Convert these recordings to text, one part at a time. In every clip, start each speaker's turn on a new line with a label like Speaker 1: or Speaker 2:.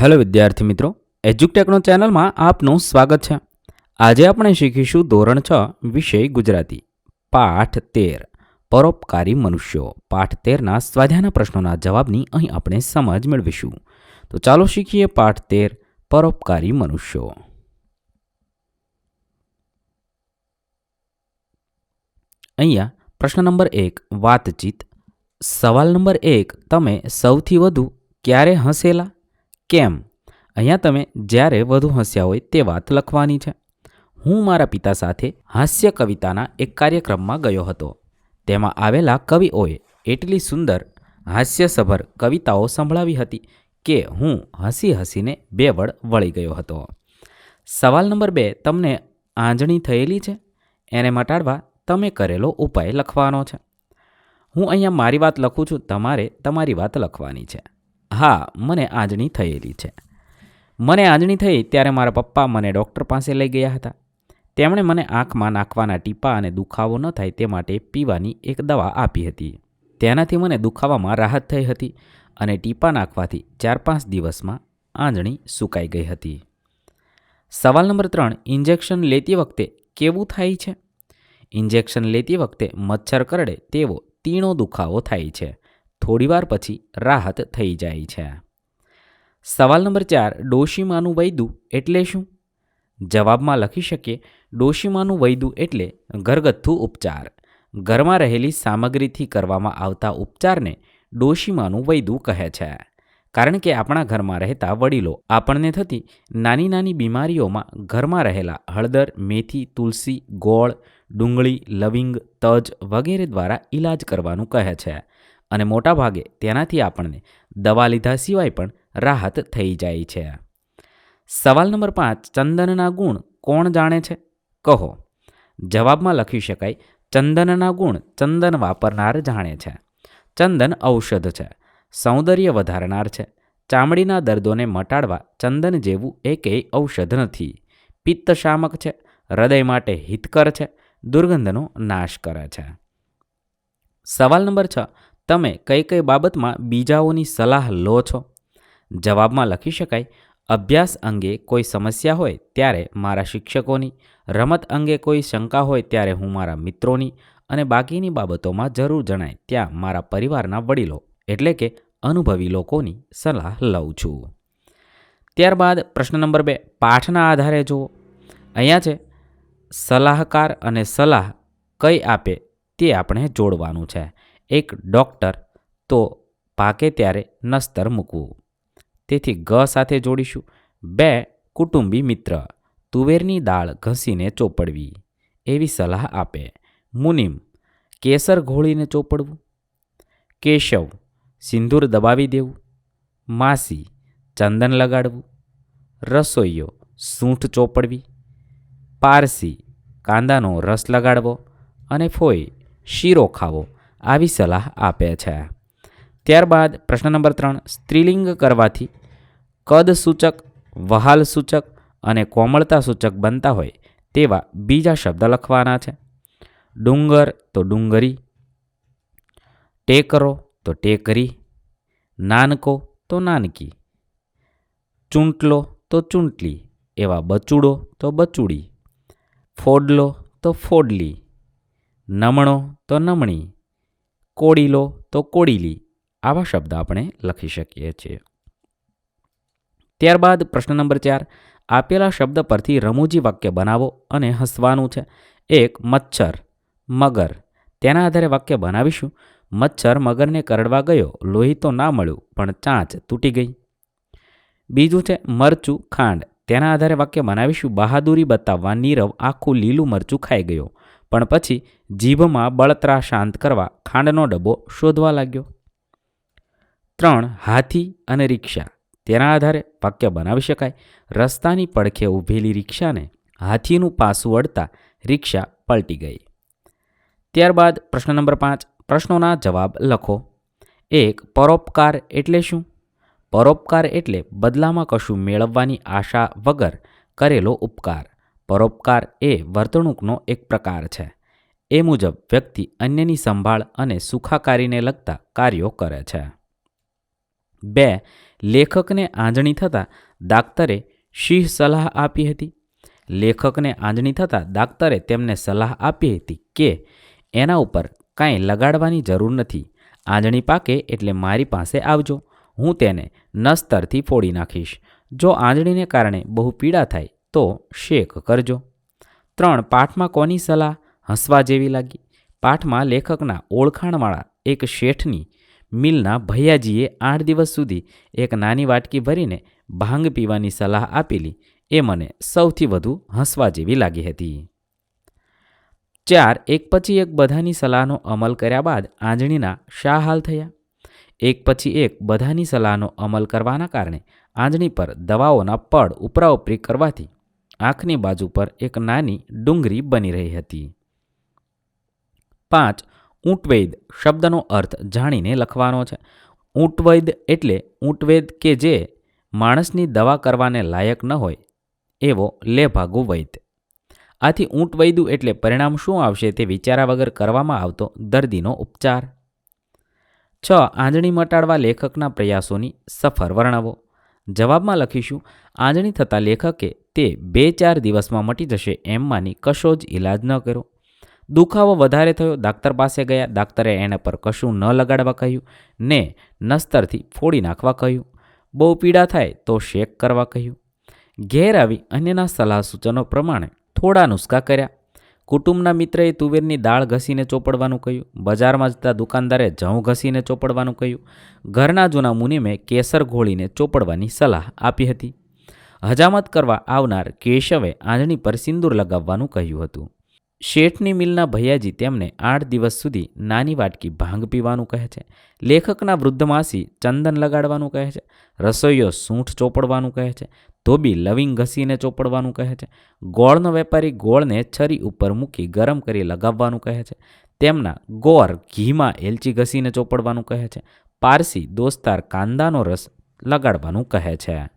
Speaker 1: Hello વિદ્યાર્થી મિત્રો એજ્યુકટેકનો ચેનલમાં આપનું સ્વાગત છે. આજે આપણે શીખીશું ધોરણ છ, વિષય ગુજરાતી, પાઠ તેર, પરોપકારી મનુષ્યો. પાઠ તેરના સ્વાધ્યાયના પ્રશ્નોના જવાબની અહીં આપણે સમજ મેળવીશું. તો ચાલો શીખીએ પાઠ તેર, પરોપકારી મનુષ્યો. અહીંયા પ્રશ્ન નંબર એક, વાતચીત. સવાલ નંબર એક, તમે સૌથી વધુ ક્યારે હસેલા? કેમ? અહીંયા તમે જ્યારે વધુ હસ્યા હોય તે વાત લખવાની છે. હું મારા પિતા સાથે હાસ્ય કવિતાના એક કાર્યક્રમમાં ગયો હતો. તેમાં આવેલા કવિઓએ એટલી સુંદર હાસ્યસભર કવિતાઓ સંભળાવી હતી કે હું હસી હસીને બેવડ વળી ગયો હતો. સવાલ નંબર બે, તમને આંજણી થયેલી છે? એને મટાડવા તમે કરેલો ઉપાય લખવાનો છે. હું અહીંયા મારી વાત લખું છું, તમારે તમારી વાત લખવાની છે. હા, મને આંજણી થયેલી છે. મને આંજણી થઈ ત્યારે મારા પપ્પા મને ડૉક્ટર પાસે લઈ ગયા હતા. તેમણે મને આંખમાં નાખવાના ટીપા અને દુખાવો ન થાય તે માટે પીવાની એક દવા આપી હતી. તેનાથી મને દુખાવામાં રાહત થઈ હતી અને ટીપા નાખવાથી ચાર પાંચ દિવસમાં આંજણી સુકાઈ ગઈ હતી. સવાલ નંબર ત્રણ, ઇન્જેક્શન લેતી વખતે કેવું થાય છે? ઇન્જેક્શન લેતી વખતે મચ્છર કરડે તેવો તીણો દુખાવો થાય છે. થોડીવાર પછી રાહત થઈ જાય છે. સવાલ નંબર ચાર, ડોશીમાનું વૈદું એટલે શું? જવાબમાં લખી શકીએ, ડોશીમાનું વૈદું એટલે ઘરગથ્થુ ઉપચાર. ઘરમાં રહેલી સામગ્રીથી કરવામાં આવતા ઉપચારને ડોશીમાનું વૈદું કહે છે. કારણ કે આપણા ઘરમાં રહેતા વડીલો આપણને થતી નાની નાની બીમારીઓમાં ઘરમાં રહેલા હળદર, મેથી, તુલસી, ગોળ, ડુંગળી, લવિંગ, તજ વગેરે દ્વારા ઈલાજ કરવાનું કહે છે. અને મોટાભાગે તેનાથી આપણને દવા લીધા સિવાય પણ રાહત થઈ જાય છે. સવાલ નંબર પાંચ, ચંદનના ગુણ કોણ જાણે છે? કહો. જવાબમાં લખી શકાય, ચંદનના ગુણ ચંદન વાપરનાર જાણે છે. ચંદન ઔષધ છે. સૌંદર્ય વધારનાર છે. ચામડીના દર્દોને મટાડવા ચંદન જેવું એકેય ઔષધ નથી. પિત્તશામક છે. હૃદય માટે હિતકર છે. દુર્ગંધનો નાશ કરે છે. સવાલ નંબર છ તમે કઈ કઈ બાબતમાં બીજાઓની સલાહ લો છો? જવાબમાં લખી શકાય, અભ્યાસ અંગે કોઈ સમસ્યા હોય ત્યારે મારા શિક્ષકોની, રમત અંગે કોઈ શંકા હોય ત્યારે હું મારા મિત્રોની અને બાકીની બાબતોમાં જરૂર જણાય ત્યાં મારા પરિવારના વડીલો, એટલે કે અનુભવી લોકોની સલાહ લઉં છું. ત્યારબાદ પ્રશ્ન નંબર બે, પાઠના આધારે જુઓ. અહીંયા છે, સલાહકાર અને સલાહ કઈ આપે તે આપણે જોડવાનું છે. એક ડૉક્ટર તો પાકે ત્યારે નસ્તર મૂકવું. તેથી ગ સાથે જોડીશું. બે કુટુંબી મિત્ર તુવેરની દાળ ઘસીને ચોપડવી. એવી સલાહ આપે. મુનિમ, કેસર ઘોળીને ચોપડવું. કેશવ, સિંદૂર દબાવી દેવું. માસી, ચંદન લગાડવું. રસોઈયો, સૂંઠ ચોપડવી. પારસી, કાંદાનો રસ લગાડવો. અને ફોઈ, શીરો ખાવો. આવી સલાહ આપે છે. ત્યારબાદ પ્રશ્ન નંબર ત્રણ, સ્ત્રીલિંગ કરવાથી કદ સૂચક, વહાલ સૂચક અને કોમળતા સૂચક બનતા હોય તેવા બીજા શબ્દ લખવાના છે. ડુંગર તો ડુંગરી, ટેકરો તો ટેકરી, નાનકો તો નાનકી, ચૂંટલો તો ચૂંટલી, એવા બચુડો તો બચુડી, ફોડલો તો ફોડલી, નમણો તો નમણી કોડીલો તો કોડીલી આવા શબ્દ આપણે લખી શકીએ છીએ. ત્યારબાદ પ્રશ્ન નંબર ચાર, આપેલા શબ્દ પરથી રમૂજી વાક્ય બનાવો અને હસવાનું છે. એક, મચ્છર, મગર. તેના આધારે વાક્ય બનાવીશું. મચ્છર મગરને કરડવા ગયો, લોહી તો ના મળ્યું, પણ ચાંચ તૂટી ગઈ. બીજું છે, મરચું ખાંડ. તેના આધારે વાક્ય બનાવીશું. બહાદુરી બતાવવા નીરવ આખું લીલું મરચું ખાઈ ગયો. પણ પછી જીભમાં બળતરા શાંત કરવા ખાંડનો ડબ્બો શોધવા લાગ્યો. ત્રણ, હાથી અને રિક્ષા. તેના આધારે વાક્ય બનાવી શકાય. રસ્તાની પડખે ઊભેલી રિક્ષાને હાથીનું પાસું અડતા રિક્ષા પલટી ગઈ. ત્યારબાદ પ્રશ્ન નંબર પાંચ. પ્રશ્નોના જવાબ લખો. એક, પરોપકાર એટલે શું? પરોપકાર એટલે બદલામાં કશું મેળવવાની આશા વગર કરેલો ઉપકાર. પરોપકાર એ વર્તણૂકનો એક પ્રકાર છે. એ મુજબ વ્યક્તિ અન્યની સંભાળ અને સુખાકારીને લગતા કાર્યો કરે છે. બે, લેખકને આંજણી થતાં દાક્તરે શિહ સલાહ આપી હતી. લેખકને આંજણી થતાં દાક્તરે તેમને સલાહ આપી હતી કે એના ઉપર કાંઈ લગાડવાની જરૂર નથી. આંજણી પાકે એટલે મારી પાસે આવજો. હું તેને નસ્તરથી ફોડી નાખીશ. જો આંજણીને કારણે બહુ પીડા થાય તો શેક કરજો. ત્રણ, પાઠમાં કોની સલાહ? હસવા જેવી લાગી. પાઠમાં લેખકના ઓળખાણવાળા એક શેઠની, મિલના ભૈયાજીએ આઠ દિવસ સુધી એક નાની વાટકી ભરીને ભાંગ પીવાની સલાહ આપેલી. એ મને સૌથી વધુ હસવા જેવી લાગી હતી. ચાર, એક પછી એક બધાની સલાહનો અમલ કર્યા બાદ આંજણીના શા હાલ થયા? એક પછી એક બધાની સલાહનો અમલ કરવાના કારણે આંજણી પર દવાઓના પડ ઉપરાઉપરી કરવાથી આંખની બાજુ પર એક નાની ડુંગરી બની રહી હતી. પાંચ, ઊંટવૈદ શબ્દનો અર્થ જાણીને લખવાનો છે. ઊંટવૈદ એટલે ઊંટવેદ કે જે માણસની દવા કરવાને લાયક ન હોય, એવો લેભાગુ વૈદ આથી ઊંટ વૈદુ એટલે પરિણામ શું આવશે તે વિચારા વગર કરવામાં આવતો દર્દીનો ઉપચાર. છ, આંજણી મટાડવા લેખકના પ્રયાસોની સફર વર્ણવો. જવાબમાં લખીશું, આંજણી થતાં લેખકે તે બે ચાર દિવસમાં મટી જશે એમ માની કશો જ ઈલાજ ન કર્યો. દુખાવો વધારે થયો દાક્તર પાસે ગયા દાક્તરે એના પર કશું ન લગાડવા કહ્યું, ને નસ્તરથી ફોડી નાખવા કહ્યું. બહુ પીડા થાય તો શેક કરવા કહ્યું. ઘેર આવી અન્યના સલાહ સૂચનો પ્રમાણે થોડા નુસ્ખા કર્યા. કુટુંબના મિત્રએ તુવેરની દાળ ઘસીને ચોપડવાનું કહ્યું. બજારમાં જતા દુકાનદારે જઉં ઘસીને ચોપડવાનું કહ્યું. ઘરના જૂના મુનિમે કેસર ઘોળીને ચોપડવાની સલાહ આપી હતી. હજામત કરવા આવનાર કેશવે આંજણી પર સિંદૂર લગાવવાનું કહ્યું હતું. શેઠની મિલના ભૈયાજી તેમને આઠ દિવસ સુધી નાની વાટકી ભાંગ પીવાનું કહે છે. લેખકના વૃદ્ધ માસી ચંદન લગાડવાનું કહે છે. રસોઈયો સૂંઠ ચોપડવાનું કહે છે. ધોબી લવિંગ ઘસીને ચોપડવાનું કહે છે. ગોળનો વેપારી ગોળને છરી ઉપર મૂકી ગરમ કરી લગાવવાનું કહે છે. તેમના ગોર ઘીમાં એલચી ઘસીને ચોપડવાનું કહે છે. પારસી દોસ્તાર કાંદાનો રસ લગાડવાનું કહે છે.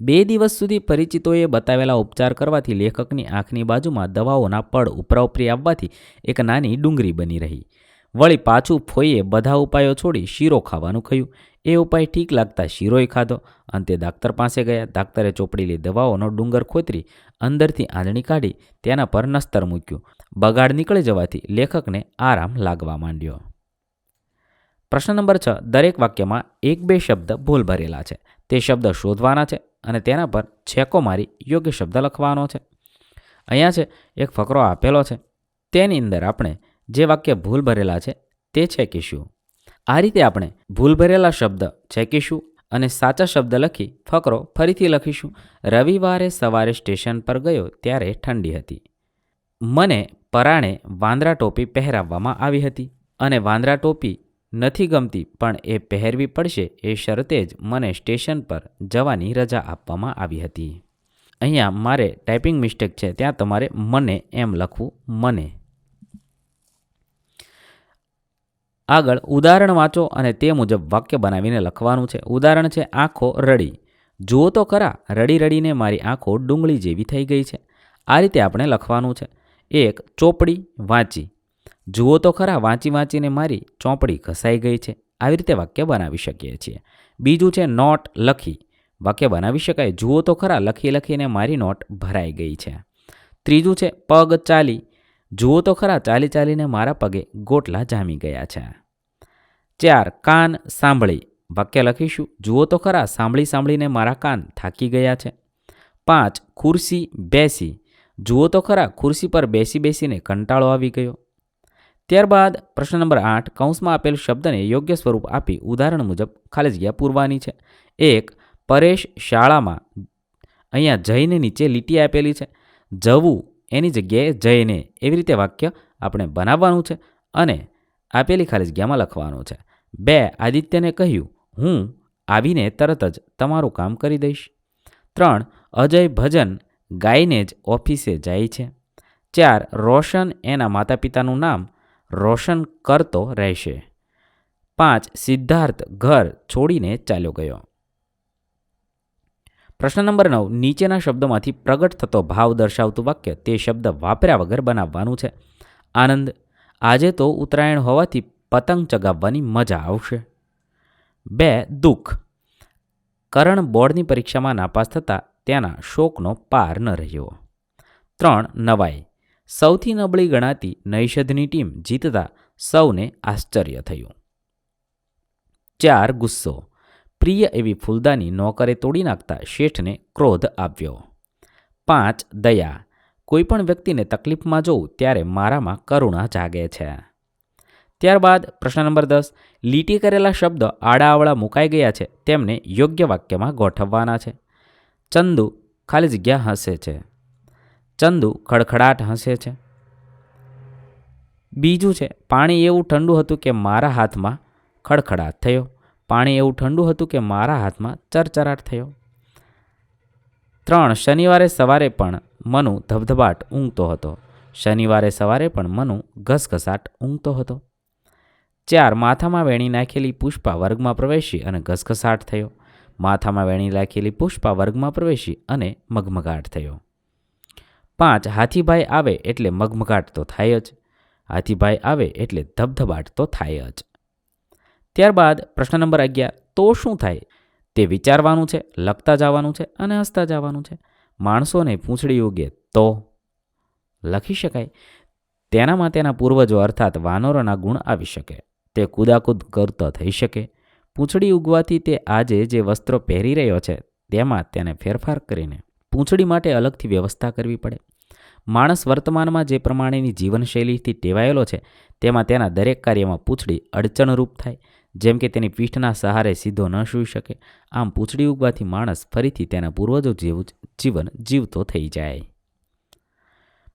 Speaker 1: બે દિવસ સુધી પરિચિતોએ બતાવેલા ઉપચાર કરવાથી લેખકની આંખની બાજુમાં દવાઓના પડ ઉપરા ઉપરી આવવાથી એક નાની ડુંગરી બની રહી. વળી પાછું ફોઈએ બધા ઉપાયો છોડી શીરો ખાવાનું કહ્યું એ ઉપાય ઠીક લાગતા શીરોય ખાધો અંતે ડાક્ટર પાસે ગયા. ડાક્ટરે ચોપડેલી દવાઓનો ડુંગર ખોતરી અંદરથી આંજણી કાઢી તેના પર નસ્તર મૂક્યું. બગાડ નીકળી જવાથી લેખકને આરામ લાગવા માંડ્યો. પ્રશ્ન નંબર છ. દરેક વાક્યમાં એક બે શબ્દ ભૂલ ભરેલા છે. તે શબ્દ શોધવાના છે અને તેના પર છેકો મારી યોગ્ય શબ્દ લખવાનો છે. અહીંયા છે, એક ફકરો આપેલો છે. તેની અંદર આપણે જે વાક્ય ભૂલ ભરેલા છે, તે છે કે આ રીતે આપણે ભૂલ ભરેલા શબ્દ છે કે અને સાચા શબ્દ લખી ફકરો ફરીથી લખીશું. રવિવારે સવારે સ્ટેશન પર ગયો ત્યારે ઠંડી હતી. મને પરાણે વાંદરા ટોપી પહેરાવવામાં આવી હતી અને વાંદરા ટોપી નથી ગમતી, પણ એ પહેરવી પડશે એ શરતે જ મને સ્ટેશન પર જવાની રજા આપવામાં આવી હતી. અહીંયા મારે ટાઈપિંગ મિસ્ટેક છે, ત્યાં તમારે મને એમ લખવું, મને. આગળ ઉદાહરણ વાંચો અને તે મુજબ વાક્ય બનાવીને લખવાનું છે. ઉદાહરણ છે, આંખો રડી. જુઓ તો ખરા, રડી રડીને મારી આંખો ડુંગળી જેવી થઈ ગઈ છે. આ રીતે આપણે લખવાનું છે. એક, ચોપડી વાંચી. જુઓ તો ખરા, વાંચી વાંચીને મારી ચોપડી ઘસાઈ ગઈ છે. આવી રીતે વાક્ય બનાવી શકીએ છીએ. બીજું છે, નોટ લખી. વાક્ય બનાવી શકાય. જુઓ તો ખરા, લખી લખીને મારી નોટ ભરાઈ ગઈ છે. ત્રીજું છે, પગ ચાલી. જુઓ તો ખરા, ચાલી ચાલીને મારા પગે ગોટલા જામી ગયા છે. ચાર, કાન સાંભળી. વાક્ય લખીશું. જુઓ તો ખરા, સાંભળી સાંભળીને મારા કાન થાકી ગયા છે. પાંચ, ખુરશી બેસી. જુઓ તો ખરા, ખુરશી પર બેસી બેસીને કંટાળો આવી ગયો. ત્યારબાદ પ્રશ્ન નંબર આઠ, કૌંસમાં આપેલ શબ્દને યોગ્ય સ્વરૂપ આપી ઉદાહરણ મુજબ ખાલી જગ્યા પૂરવાની છે. એક, પરેશ શાળામાં અહીંયા જઈને નીચે લીટી આપેલી છે. જવું એની જગ્યાએ જઈને એવી રીતે વાક્ય આપણે બનાવવાનું છે અને આપેલી ખાલી જગ્યામાં લખવાનું છે. બે, આદિત્યને કહ્યું, હું આવીને તરત જ તમારું કામ કરી દઈશ. ત્રણ, અજય ભજન ગાઈને જ ઓફિસે જાય છે. ચાર, રોશન એના માતા પિતાનું નામ રોશન કરતો રહેશે. પાંચ, સિદ્ધાર્થ ઘર છોડીને ચાલ્યો ગયો. પ્રશ્ન નંબર નવ, નીચેના શબ્દોમાંથી પ્રગટ થતો ભાવ દર્શાવતું વાક્ય, તે શબ્દ વાપર્યા વગર બનાવવાનું છે. આનંદ, આજે તો ઉત્તરાયણ હોવાથી પતંગ ચગાવવાની મજા આવશે. બે, દુઃખ, કરણ બોર્ડની પરીક્ષામાં નાપાસ થતાં તેના શોકનો પાર ન રહ્યો. ત્રણ, નવાઈ, સૌથી નબળી ગણાતી નૈષધની ટીમ જીતતા સૌને આશ્ચર્ય થયું. ચાર, ગુસ્સો પ્રિય એવી ફૂલદાની નોકરે તોડી નાખતા શેઠને ક્રોધ આવ્યો. પાંચ, દયા. કોઈ પણ વ્યક્તિને તકલીફમાં જોઉં ત્યારે મારામાં કરુણા જાગે છે. ત્યારબાદ પ્રશ્ન નંબર દસ, લીટી કરેલા શબ્દ આડાઆવળા મુકાઈ ગયા છે, તેમને યોગ્ય વાક્યમાં ગોઠવવાના છે. ચંદુ ખાલી જગ્યા હસે છે. ચંદુ ખડખડાટ હસે છે. બીજું છે, પાણી એવું ઠંડુ હતું કે મારા હાથમાં ખડખડાટ થયો. પાણી એવું ઠંડુ હતું કે મારા હાથમાં ચરચરાટ થયો. ત્રણ, શનિવારે સવારે પણ મનુ ધબધબાટ ઊંઘતો હતો. શનિવારે સવારે પણ મનુ ઘસઘસાટ ઊંઘતો હતો. ચાર, માથામાં વેણી નાખેલી પુષ્પા વર્ગમાં પ્રવેશી અને ઘસઘસાટ થયો. માથામાં વેણી નાખેલી પુષ્પા વર્ગમાં પ્રવેશી અને મગમગાટ થયો. પાંચ, હાથીભાઈ આવે એટલે મગમગાટ તો થાય જ. હાથીભાઈ આવે એટલે ધબધબાટ તો થાય જ. ત્યારબાદ પ્રશ્ન નંબર અગિયાર, તો શું થાય? તે વિચારવાનું છે, લખતા જવાનું છે અને હસતા જવાનું છે. માણસોને પૂંછડી ઉગે તો? લખી શકાય. તેનામાં તેના પૂર્વજો અર્થાત વાનરોના ગુણ આવી શકે. તે કુદાકુદ કરતો થઈ શકે. પૂંછડી ઉગવાથી તે આજે જે વસ્ત્રો પહેરી રહ્યો છે, તેમાં તેને ફેરફાર કરીને પૂંછડી માટે અલગથી વ્યવસ્થા કરવી પડે. માણસ વર્તમાનમાં જે પ્રમાણેની જીવનશૈલીથી ટેવાયેલો છે, તેમાં તેના દરેક કાર્યમાં પૂંછડી અડચણરૂપ થાય. જેમ કે તેની પીઠના સહારે સીધો ન સૂઈ શકે. આમ પૂંછડી ઉગવાથી માણસ ફરીથી તેના પૂર્વજો જેવું જીવન જીવતો થઈ જાય.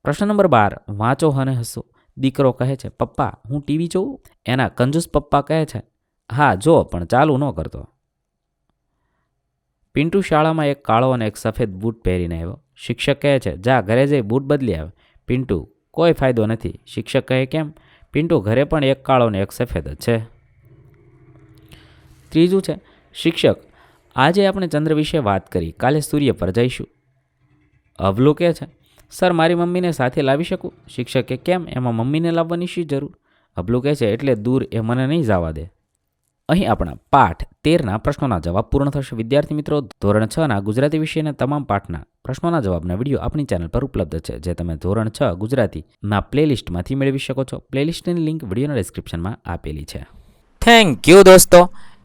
Speaker 1: પ્રશ્ન નંબર બાર. વાંચો અને હસો. દીકરો કહે છે, પપ્પા, હું ટીવી જોઉં? એના કંજૂસ પપ્પા કહે છે, હા, જો, પણ ચાલુ ન કરતો. પિન્ટુ શાળામાં એક કાળો અને એક સફેદ બૂટ પહેરીને આવ્યો. શિક્ષક કહે છે, જા, ઘરે જઈ બૂટ બદલી આવે. પિન્ટુ, કોઈ ફાયદો નથી. શિક્ષક કહે, કેમ? પિન્ટુ, ઘરે પણ એક કાળો ને એક સફેદ જ છે. ત્રીજું છે, શિક્ષક. આજે આપણે ચંદ્ર વિશે વાત કરી. કાલે સૂર્ય પર જઈશું. અવલું કહે છે, સર, મારી મમ્મીને સાથે લાવી શકું? શિક્ષકે કેમ એમાં મમ્મીને લાવવાની શી જરૂર? અબલું કહે છે, એટલે દૂર એ મને નહીં જવા દે. અહીં આપણા પાઠ તેરના પ્રશ્નોના જવાબ પૂર્ણ થશે. વિદ્યાર્થી મિત્રો, ધોરણ છના ગુજરાતી વિષયના તમામ પાઠના પ્રશ્નોના જવાબના વીડિયો આપણી ચેનલ પર ઉપલબ્ધ છે. જે તમે ધોરણ છ ગુજરાતીના પ્લેલિસ્ટમાંથી મેળવી શકો છો. પ્લેલિસ્ટની લિંક વિડીયોના ડિસ્ક્રિપ્શનમાં આપેલી છે.
Speaker 2: થેન્ક યુ દોસ્તો.